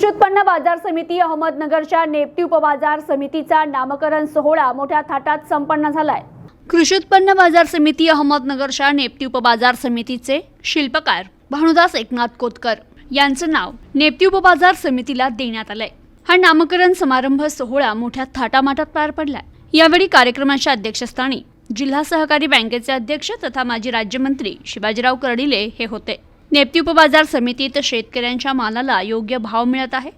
कृषी उत्पन्न बाजार समिती अहमदनगरच्या नेपटी उपबाजार समितीचा नामकरण सोहळा मोठ्या थाटात संपन्न झालाय. कृषी उत्पन्न बाजार समिती अहमदनगरच्या नेपटी उपबाजार समितीचे शिल्पकार भानुदास एकनाथ कोतकर यांचं नाव नेपटी उपबाजार समितीला देण्यात आलंय. हा नामकरण समारंभ सोहळा मोठ्या थाटामाटात पार पडलाय. यावेळी कार्यक्रमाच्या अध्यक्षस्थानी जिल्हा सहकारी बँकेचे अध्यक्ष तथा माजी राज्यमंत्री शिवाजीराव कर्डिले हे होते. नेप्ती उपबाजार समितीत शेतकऱ्यांच्या मालाला योग्य भाव मिळत आहे.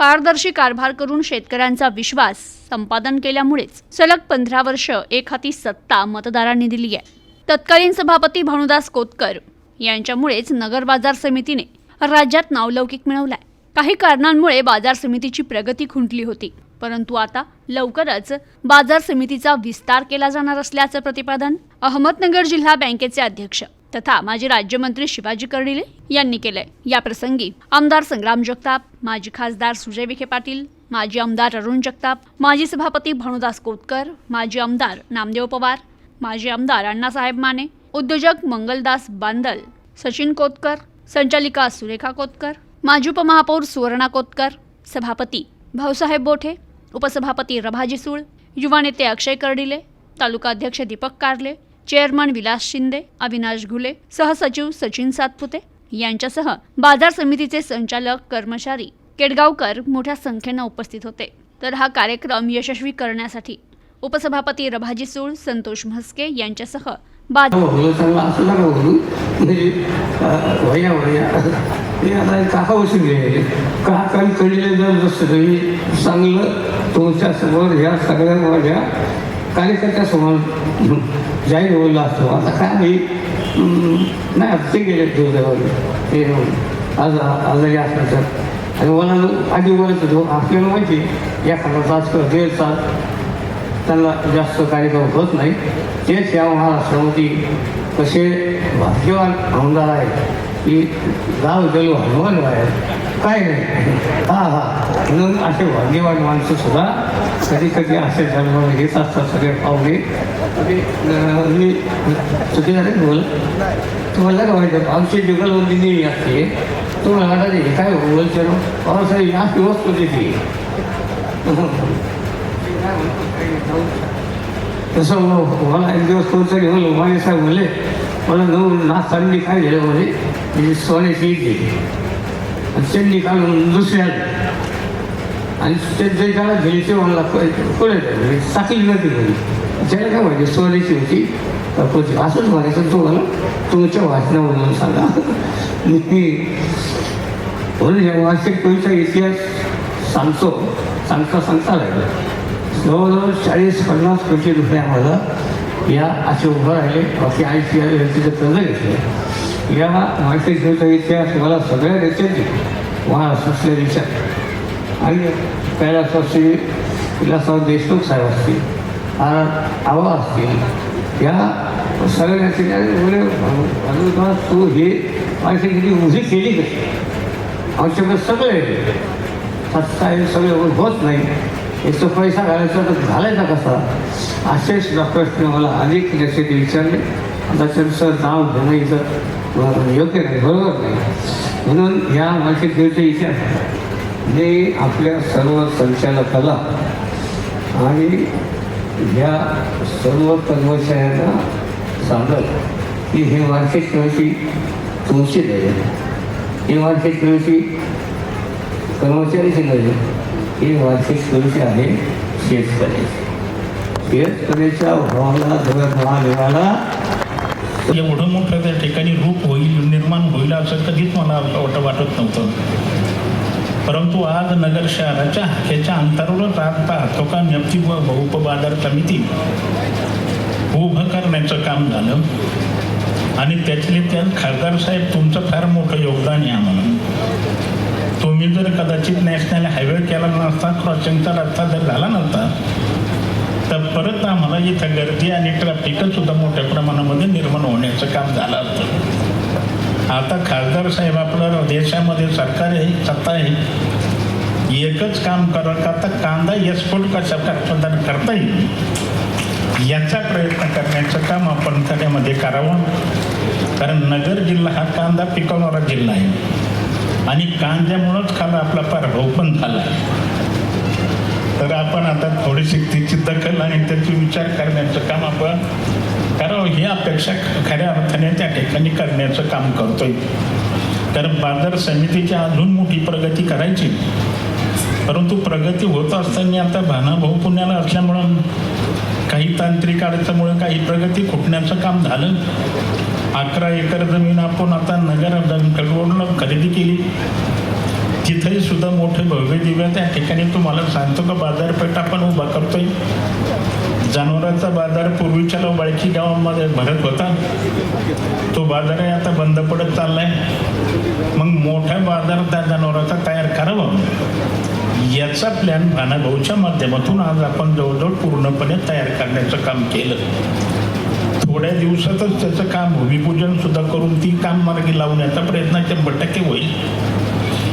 पारदर्शी कारभार करून शेतकऱ्यांचा विश्वास संपादन केल्यामुळेच सलग पंधरा वर्ष एक हाती सत्ता मतदारांनी दिली आहे. तत्कालीन सभापती भानुदास कोतकर यांच्यामुळेच नगर बाजार समितीने राज्यात नावलौकिक मिळवलाय. काही कारणांमुळे बाजार समितीची प्रगती खुंटली होती परंतु आता लवकरच बाजार समितीचा विस्तार केला जाणार असल्याचं प्रतिपादन अहमदनगर जिल्हा बँकेचे अध्यक्ष तथा माजी राज्यमंत्री शिवाजी कर्डिले यांनी केलंय. या प्रसंगी आमदार संग्राम जगताप माजी खासदार सुजय विखे पाटील माजी आमदार अरुण जगताप माजी सभापती भानुदास कोतकर माजी आमदार नामदेव पवार माजी आमदार अण्णासाहेब माने उद्योजक मंगलदास बांदल सचिन कोतकर संचालिका सुरेखा कोतकर माजी उपमहापौर सुवर्णा कोतकर सभापती भाऊसाहेब बोठे उपसभापती रभाजी सूळ युवा नेते अक्षय कर्डिले तालुका अध्यक्ष दीपक कारले चेअरमन विलास शिंदे अविनाश घुले सहसचिव सचिन सातपुते यांच्यासह बाजार समितीचे संचालक कर्मचारी केडगावकर मोठ्या संख्येनं उपस्थित होते. तर हा कार्यक्रम यशस्वी करण्यासाठी उपसभापती रभाजी सूळ संतोष म्हस्के यांच्यासह बाजार हो, हो, हो, म्हणजे, आता काका बसून जर जसं चांगलं तुमच्यासमोर ह्या सगळ्या माझ्या कार्यकर्त्यासमोर जाहीर बोलला असतो आता काय नाही नाही आता ते गेले तुझ्यावर ते हो. आज आजारी असतात आणि मला आधी बोलत होतो. आपल्याला माहिती एखादा तास किंवा दीड तास त्यांना जास्त कार्यक्रम होत नाही. तेच या महाराष्ट्रामध्ये कसे भाग्यवान आमदार आहेत. की गाव गेलो हनुमान बाहेर. काय नाही हा हा. म्हणून असे भाग्यवान माणसं सुद्धा कधी कधी असे जन्म घेत असतात सगळे पाहुणे. मी अं, मी बोल? तुम्हाला काय हो, माहिती आमची जुगलबंदी असते तुम्हाला वाटत आहे, काय बोलचे पावसाळी या दिवस होती ती तसं मला एक दिवस कोणतरी म्हणलं माने साहेब म्हणले मला घेऊन नाच चांगली काय झालं म्हणजे सोन्याची ईद आणि त्यांनी काढून दुसऱ्या आणि ते ज्याला त्याला गेली ते? मला कळत म्हणजे साखळी नदी घरी ज्याला काय माहिती सोन्याची होती का असंच म्हणायचं तुम्हाला? तुमच्या भाषणामधून सांगा. मी म्हणून या वार्षिक कवीचा इतिहास सांगतो. सांगता सांगता लागला. जवळजवळ चाळीस पन्नास कोटी रुपये आम्हाला या असे उभं राहिले. बाकी ऐंशी हजार व्यक्तीचं कर्ज घेतलं या माहिती घेऊचा इतिहास मला सगळ्या नेत्यांनी महाराष्ट्रातल्या देशात. आणि कैलासवासी विलासराव देशमुख साहेब असतील आर आवा असतील या सगळ्या नेत्यांनी तू हे माहिती किती उभी केली कशी? आमच्याकडे सगळे सत्ता हे सगळे होत नाही. एक तो पैसा घालायचा तर घालायचा कसा? असेच डॉक्टर्सने मला अनेक नेते विचारले. आता त्यांचं नाव घेणं इथं योग्य नाही बरोबर नाही. म्हणून या माझे देवचे इतिहास. जे आपल्या सर्व संचालकाला आणि ह्या सर्व कर्मचाऱ्यांना सांगत की हे मानसिक कळशी तुमची नाही ही मानसिक कळशी कर्मचारीची नाही हे वार्षिक कळशी आहे शेतकऱ्याची शेतकऱ्याच्या भावाला जगत महादेवाला एवढं मोठं त्या ठिकाणी रूप होईल निर्माण होईल असं कधीच मला वाटत वाटत नव्हतं. परंतु आज नगर शहराच्या ह्याच्या अंतरावर राहता तो का नेमकी व उपबाजार समिती उभं करण्याचं काम झालं. आणि त्यातले त्यात खासदार साहेब तुमचं फार मोठं योगदान आहे आम्हाला. तुम्ही जर कदाचित नॅशनल हायवे केला नसता क्रॉसिंगचा रस्ता जर झाला नसता तर परत आम्हाला इथं गर्दी आणि ट्रॅफिकच सुद्धा मोठ्या प्रमाणामध्ये निर्माण होण्याचं काम झालं असतं. आता खासदार साहेब आपलं देशामध्ये सरकार आहे सत्ता आहे. एकच काम करत का? आता कांदा एक्सपोर्ट कशा प्रदान करता येईल? याचा प्रयत्न करण्याचं काम आपण त्याच्यामध्ये करावं. कारण नगर जिल्हा हा कांदा पिकवणारा जिल्हा आहे. आणि कांद्यामुळंच खाला आपला पराभव पण झाला. तर आपण आता थोडीशी तिची दखल आणि त्याची विचार करण्याचं काम आपण करावं. ही अपेक्षा खऱ्या अर्थाने त्या ठिकाणी करण्याचं काम करतोय. कारण बाजार समितीची अजून मोठी प्रगती करायची. परंतु प्रगती होत असताना आता भानाभाऊ पुण्याला असल्यामुळं काही तांत्रिक अडचणमुळे काही प्रगती खुटण्याचं काम झालं. अकरा एकर जमीन आपण आता नगर रोडनं खरेदी केली. तिथेही सुद्धा मोठे भव्य दिव्य त्या ठिकाणी तुम्हाला सांगतो का बाजारपेठ आपण उभा करतोय. जनावरांचा बाजार पूर्वीच्या बाळकी गावामध्ये भरत होता. तो बाजारही आता बंद पडत चाललाय. मग मोठा बाजार त्या जनावरांचा तयार करावा. याचा प्लॅन भानाभाऊच्या माध्यमातून आज आपण जवळजवळ पूर्णपणे तयार करण्याचं काम केलं. थोड्या दिवसातच त्याचं काम भूमिपूजन सुद्धा करून ती काम मार्गी लावण्याचा प्रयत्न शंभर टक्के होईल.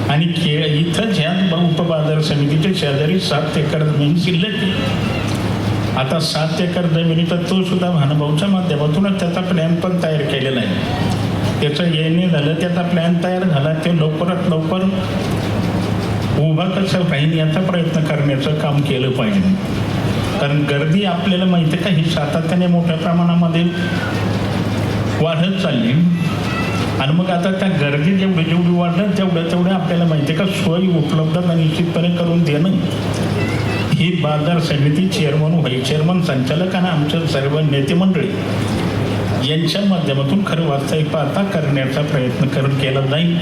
आणि खेळ इथंच ह्या उपबाजार समितीच्या शेजारी सात एकर जमीन शिल्लक आता सात एकर जमिनीचा तो सुद्धा भानुभाऊच्या माध्यमातूनच त्याचा प्लॅन पण तयार केलेला आहे. त्याचं येणे झालं त्याचा प्लॅन तयार झाला ते लवकरात लवकर उभा कसं राहील याचा प्रयत्न करण्याचं काम केलं पाहिजे. कारण गर्दी आपल्याला माहिती आहे का? ही सातत्याने मोठ्या प्रमाणामध्ये वाढत चालली. आणि मग आता त्या गर्दी जेवढी जेवढी वाढत तेवढ्या तेवढं आपल्याला माहिती आहे का? सोयी उपलब्ध निश्चितपणे करून देणं ही बाजार समिती चेअरमन व्हाईस चेअरमन संचालक आणि आमच्या सर्व नेते मंडळी यांच्या माध्यमातून खरं वास्तविक करण्याचा प्रयत्न कर केला जाईल.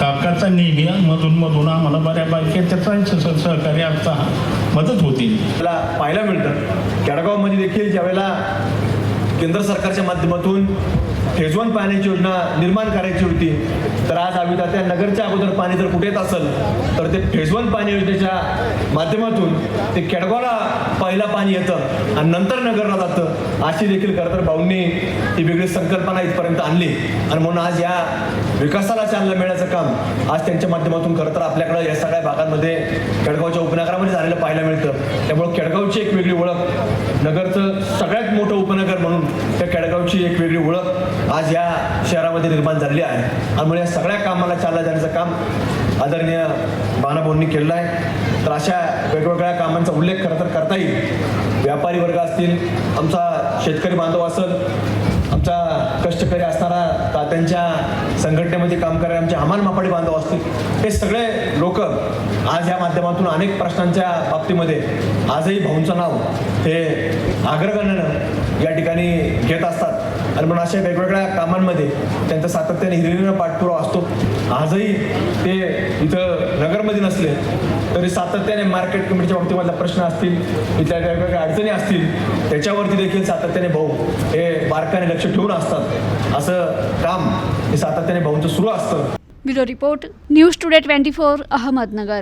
काकाचा नेहमी मधून मधून आम्हाला बऱ्यापैकी त्याचा सह- सहकार्य आता मदत होती. मला पाहायला मिळतं. केडगावमध्ये देखील ज्यावेळेला केंद्र सरकारच्या माध्यमातून फेज पाण्याची योजना निर्माण करायची होती तर आज आम्ही त्या त्या नगरच्या अगोदर पाणी जर कुठे येत असेल तर ते फेजवन पाणी योजनेच्या माध्यमातून ते केडगावला पहिला पाणी येतं आणि नंतर नगरला जातं अशी देखील खरं तर भाऊंनी ही वेगळी संकल्पना इथपर्यंत आणली. आणि म्हणून आज या विकासाला चालना मिळण्याचं काम आज त्यांच्या माध्यमातून खरं तर आपल्याकडं या सगळ्या भागांमध्ये केडगावच्या उपनगरामध्ये झालेलं पाहायला मिळतं. त्यामुळे केडगावची एक वेगळी ओळख नगरचं सगळ्यात मोठं उपनगर म्हणून त्या केडगावची एक वेगळी ओळख आज या शहरामध्ये निर्माण झालेली आहे. त्यामुळे या सगळ्या कामाला चालना देण्याचं काम आदरणीय बाणाभाऊंनी केलेलं आहे. तर अशा वेगवेगळ्या कामांचा उल्लेख खरं तर करता येईल व्यापारी वर्ग असतील आमचा शेतकरी बांधव असेल आमचा कष्टकरी असणारा तात्यांच्या संघटनेमध्ये काम करणारे आमचे हमाल मापाडी बांधव असतील हे सगळे लोक आज या माध्यमातून अनेक प्रश्नांच्या बाबतीमध्ये आजही भाऊंचं नाव हे अग्रगण्यानं या ठिकाणी घेत असतात. आणि म्हणून अशा वेगवेगळ्या कामांमध्ये त्यांचा सातत्याने हिरिरीनं पाठपुरावा असतो. आजही ते इथं नगरमध्ये नसले तरी सातत्याने मार्केट कमिटीच्या बाबतीमधला प्रश्न असतील इथल्या वेगवेगळ्या अडचणी असतील त्याच्यावरती देखील सातत्याने भाऊ हे बारकाने लक्ष ठेवून असतात. असं काम हे सातत्याने भाऊंचं सुरू असतं. Bureau report news today twenty four Ahmednagar.